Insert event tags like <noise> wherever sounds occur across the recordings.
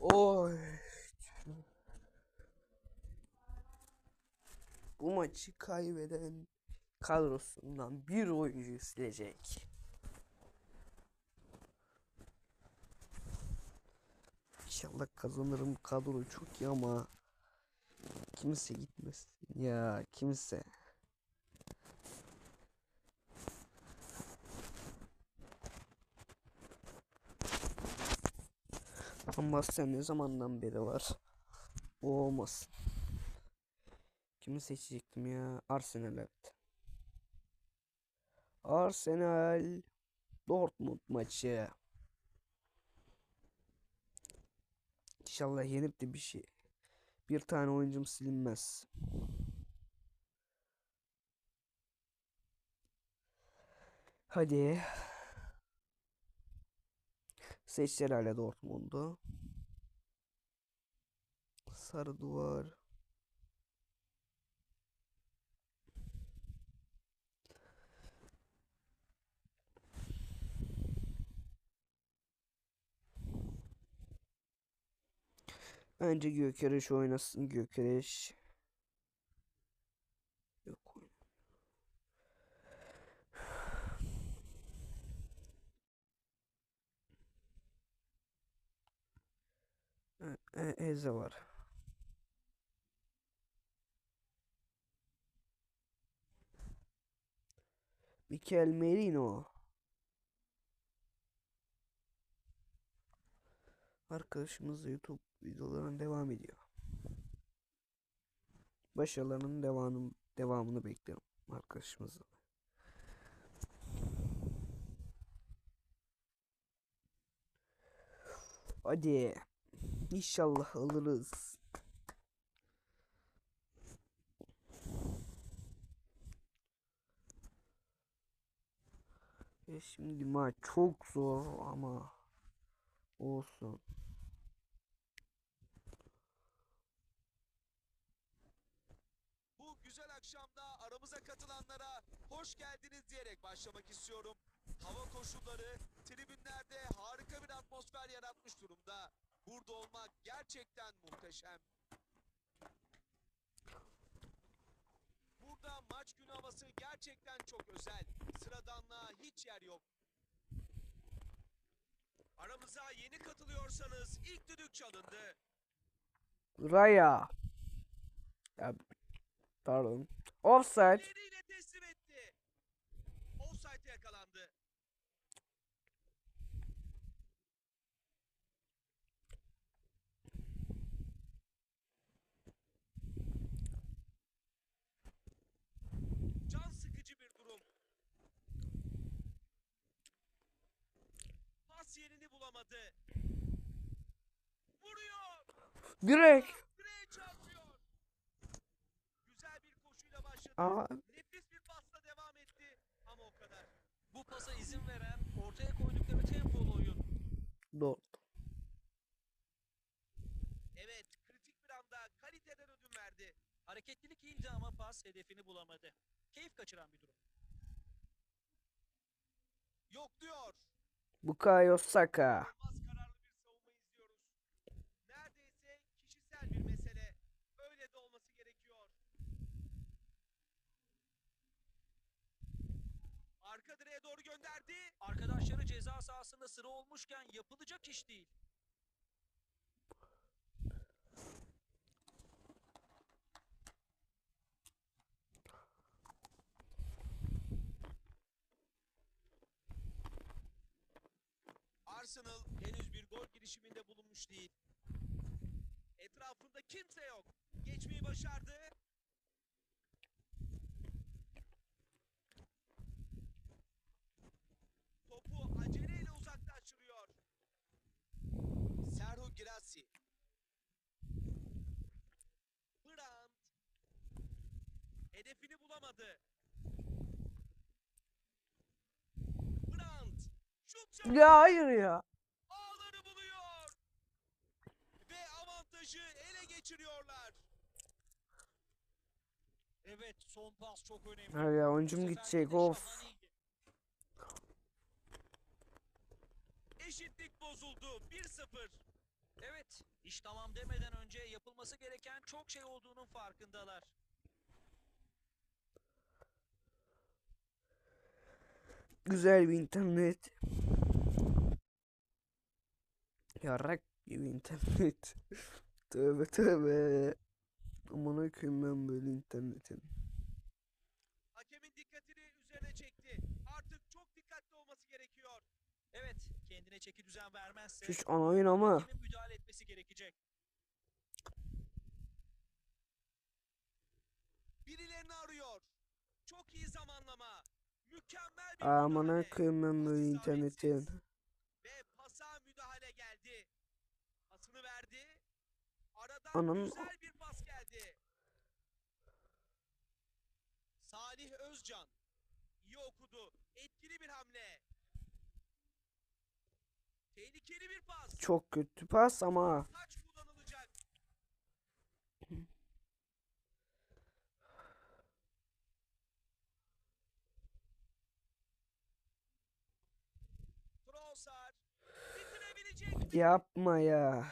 Oy. Bu maçı kaybeden kadrosundan bir oyuncuyu silecek. İnşallah kazanırım. Kadro çok iyi ama kimse gitmesin ya kimse. Ama sen ne zamandan beri var? O olmasın. Kimi seçecektim ya? Arsenal evet. Arsenal Dortmund maçı. İnşallah yenip de bir şey. Bir tane oyuncum silinmez. Hadi. Seçler hala Dortmund'u. Sarı duvar. Bence Gökereş oynasın Gökereş. Yok oyna- E, e, Eze var. Mikel Merino. Arkadaşımız da YouTube videolarına devam ediyor. Başarılarının devamını, devamını bekliyorum arkadaşımızın. Hadi. İnşallah alırız. E şimdi maç çok zor ama olsun. Bu güzel akşamda aramıza katılanlara hoş geldiniz diyerek başlamak istiyorum. Hava koşulları tribünlerde harika bir atmosfer yaratmış durumda. Burada olmak gerçekten muhteşem. Burada maç günü havası gerçekten çok özel. Sıradanlığa hiç yer yok. Aramıza yeni katılıyorsanız ilk düdük çalındı. Raya. Ya, pardon. Offside. Elleriyle teslim etti. Offside yakalandı. Can sıkıcı bir durum. Pas yerini bulamadı. Vuruyor. Direkt. Direğe çarpıyor. Güzel bir koşuyla başladı. Aa, Nefis bir pasla devam etti ama o kadar. Bu pasa izin veren ortaya koydukları tempolu oyun. dört. Evet, kritik bir anda kaliteden ödün verdi. Hareketlilik iyiydi ama pas hedefini bulamadı. Keyif kaçıran bir durum. Yok diyor. Bukayo Saka. Arka direğe doğru gönderdi. Arkadaşları ceza sahasında sıra olmuşken yapılacak iş değil. Arsenal henüz bir gol girişiminde bulunmuş değil. Etrafında kimse yok. Geçmeyi başardı. Topu aceleyle uzaklaştırıyor. Serhu Girassi. Brandt. Hedefini bulamadı. Brandt. Şut. Ya hayır ya. Avantajı ele geçiriyorlar. Evet son pas çok önemli. Ha ya oyuncum gidecek de of. Eşitlik bozuldu. 1-0. Evet, iş tamam demeden önce yapılması gereken çok şey olduğunun farkındalar. Güzel bir internet. Yarrak gibi internet. <laughs> tövbe tövbe. Aman koyayım ben böyle internetin. Hakemin dikkatini üzerine çekti. Artık çok dikkatli olması gerekiyor. Evet, kendine çeki düzen vermezse Şuş ana oyun ama. müdahale etmesi gerekecek. Birilerini arıyor. Çok iyi zamanlama. Mükemmel bir Aman müdahale. ben böyle internetin. Ve pasa müdahale geldi. Pasını verdi. Anam- güzel bir pas geldi. Salih Özcan. iyi okudu. Etkili bir hamle. Tehlikeli bir pas. Çok kötü pas ama. Taç kullanılacak. Yapma ya.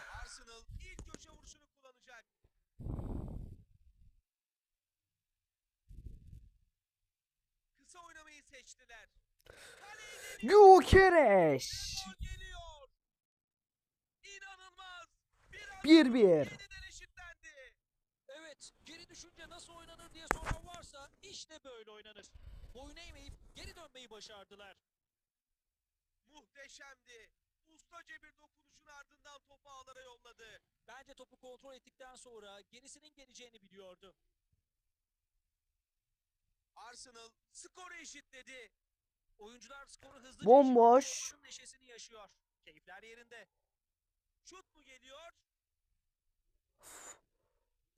Bir 1-1. yeniden eşitlendi. Evet, geri düşünce nasıl oynanır diye soran varsa işte böyle oynanır. Boyun eğmeyip geri dönmeyi başardılar. Muhteşemdi. Ustaca bir dokunuşun ardından topu ağlara yolladı. Bence topu kontrol ettikten sonra gerisinin geleceğini biliyordu. Arsenal skoru eşitledi. Oyuncular skoru hızlı Bomboş. neşesini yaşıyor. Keyifler yerinde. Şut mu geliyor?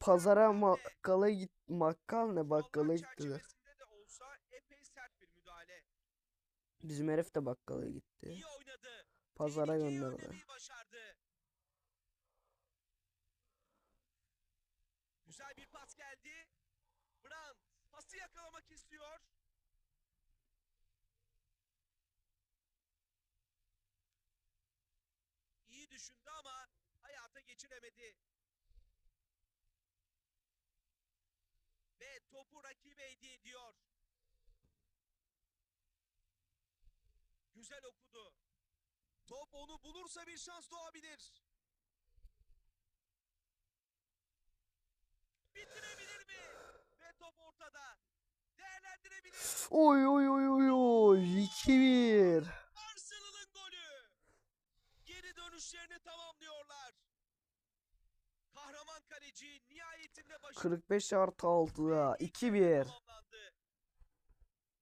Pazara bakkala git. Bakkal ne bakkala gittiler. çerçevesinde de olsa epey sert bir müdahale. Bizim herif de bakkala gitti. Pazara gönderdi. önlemeyi başardı. Güzel bir pas geldi. Brandt pası yakalamak istiyor. Düşündü ama hayata geçiremedi. Ve topu rakibe hediye ediyor. Güzel okudu. Top onu bulursa bir şans doğabilir. Bitirebilir mi? Ve top ortada. Değerlendirebilir. Oy oy oy oy oy. 2-1. Geri dönüşlerini tamamlıyorlar. Kahraman kaleci nihayetinde başarılı 45 artı 6'da. ve ilk yarı 2-1. tamamlandı.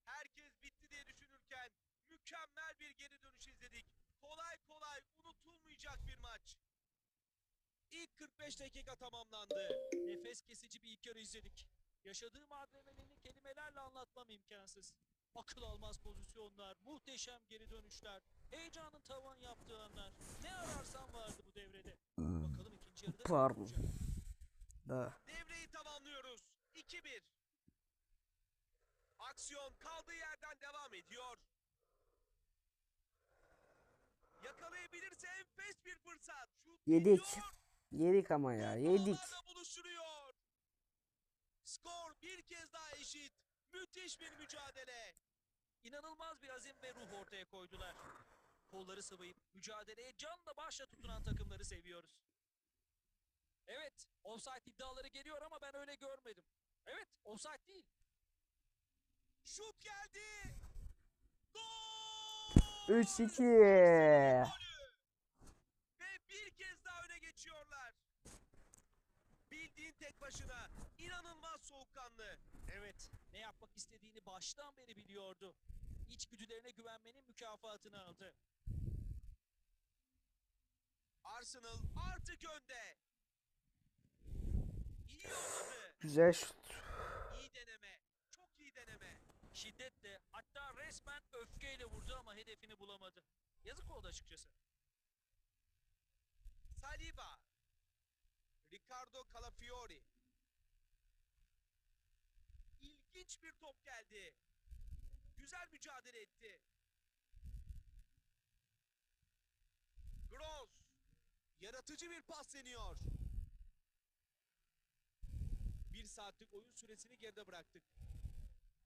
Herkes bitti diye düşünürken mükemmel bir geri dönüş izledik. Kolay kolay unutulmayacak bir maç. İlk 45 dakika tamamlandı. Nefes kesici bir ilk yarı izledik. Yaşadığım adrenalini kelimelerle anlatmam imkansız. Akıl almaz pozisyonlar, muhteşem geri dönüşler, heyecanın tavan yaptığı anlar. Ne ararsan vardı bu devrede. Bakalım ikinci yarıda Pardon. Da. Devreyi tamamlıyoruz. 2-1. Aksiyon kaldığı yerden devam ediyor. Yakalayabilirse enfes bir fırsat. Şut Yedik. Yedik ama ya. Yedik. Müthiş bir mücadele. İnanılmaz bir azim ve ruh ortaya koydular. Kolları sıvayıp mücadeleye canla başla tutunan takımları seviyoruz. Evet, offside iddiaları geliyor ama ben öyle görmedim. Evet, offside değil. Şut geldi. Gol! 3-2. Tek başına inanılmaz soğukkanlı. Evet, ne yapmak istediğini baştan beri biliyordu. İçgüdülerine güvenmenin mükafatını aldı. Arsenal artık önde. İyi yolladı. Güzel şut. İyi deneme. Çok iyi deneme. Şiddetle, hatta resmen öfkeyle vurdu ama hedefini bulamadı. Yazık oldu açıkçası. Saliba. Ricardo Calafiori. İlginç bir top geldi. Güzel mücadele etti. Yaratıcı bir pas deniyor. Bir saatlik oyun süresini geride bıraktık.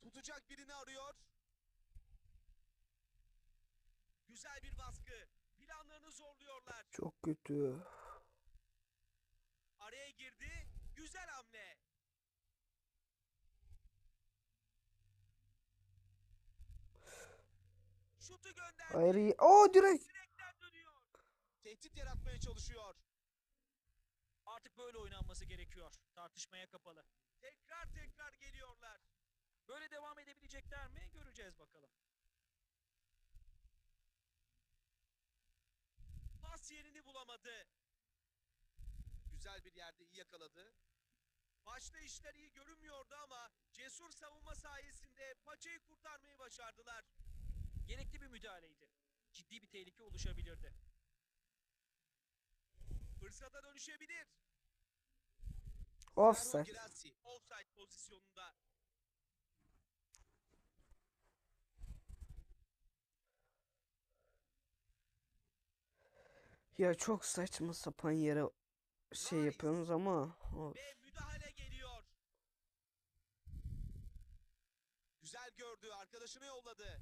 Tutacak birini arıyor. Güzel bir baskı. Planlarını zorluyorlar. Çok kötü. Güzel hamle. Şutu gönderdi. Hayır iyi. Oo direkt. Direkten dönüyor. Tehdit yaratmaya çalışıyor. Artık böyle oynanması gerekiyor. Tartışmaya kapalı. Tekrar tekrar geliyorlar. Böyle devam edebilecekler mi? Göreceğiz bakalım. Pas yerini bulamadı. Güzel bir yerde iyi yakaladı. Başta işler iyi görünmüyordu ama cesur savunma sayesinde paçayı kurtarmayı başardılar. Gerekli bir müdahaleydi. Ciddi bir tehlike oluşabilirdi. Fırsata dönüşebilir. Offside. Girassi offside pozisyonunda. Ya çok saçma sapan yere şey yapıyorsunuz ama. o- Ve müdahale geliyor. Güzel gördü. Arkadaşını yolladı.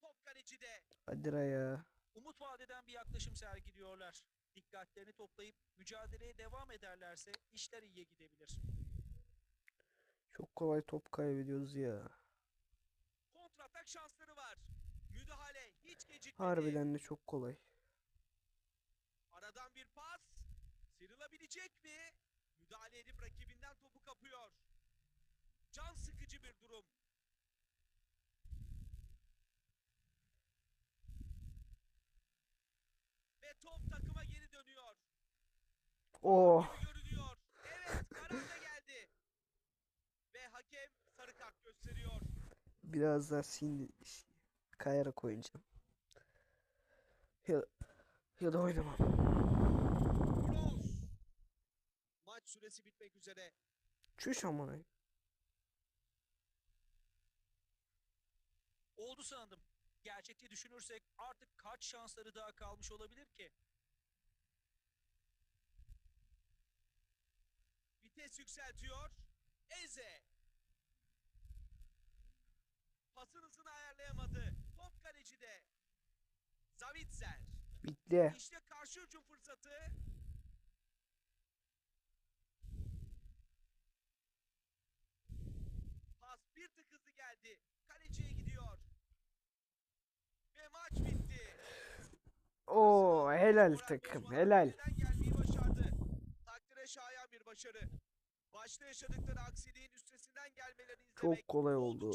Top kalecide. Hadi ya. Umut vadeden bir yaklaşım sergiliyorlar. Dikkatlerini toplayıp mücadeleye devam ederlerse işler iyiye gidebilir. Çok kolay top kaybediyoruz ya. Kontratak şansları var. Müdahale hiç gecikmedi. Harbiden de çok kolay. Aradan bir pas. Sıyrılabilecek mi? Müdahale edip rakibinden topu kapıyor. Can sıkıcı bir durum. Ve top takıma geri dönüyor. Oh. Görünüyor. Evet karar da geldi. Ve hakem sarı kart gösteriyor. Biraz daha sin kayarak oynayacağım. Ya, ya da oynamam. Maç süresi bitmek üzere. Çüş amına. Oldu sandım. Gerçekçi düşünürsek artık kaç şansları daha kalmış olabilir ki? Vites yükseltiyor. Eze. Pasın hızını ayarlayamadı. Top kalecide. Zavitzer. Bitti. İşte karşı hücum fırsatı. Pas bir tık hızlı geldi. Kaleciye gidiyor. Ve maç bitti. Oo helal takım helal. geriden gelmeyi başardı. Takdire şayan bir başarı. Başta yaşadıkları aksiliğin üstesinden gelmelerini izlemek Çok kolay oldu.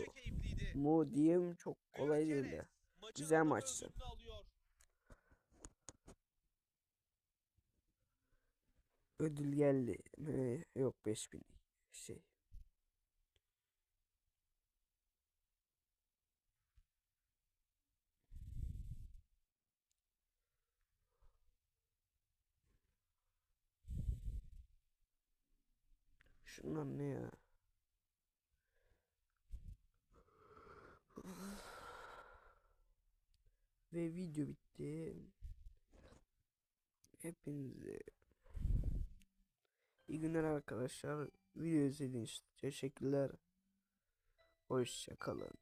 Mu diyeyim çok kolay değildi. Güzel maçtı. Ödül geldi. Yok 5000 şey. Şunlar ne ya? Ve video bitti. Hepinize iyi günler arkadaşlar. Video izlediğiniz için teşekkürler. Hoşça kalın.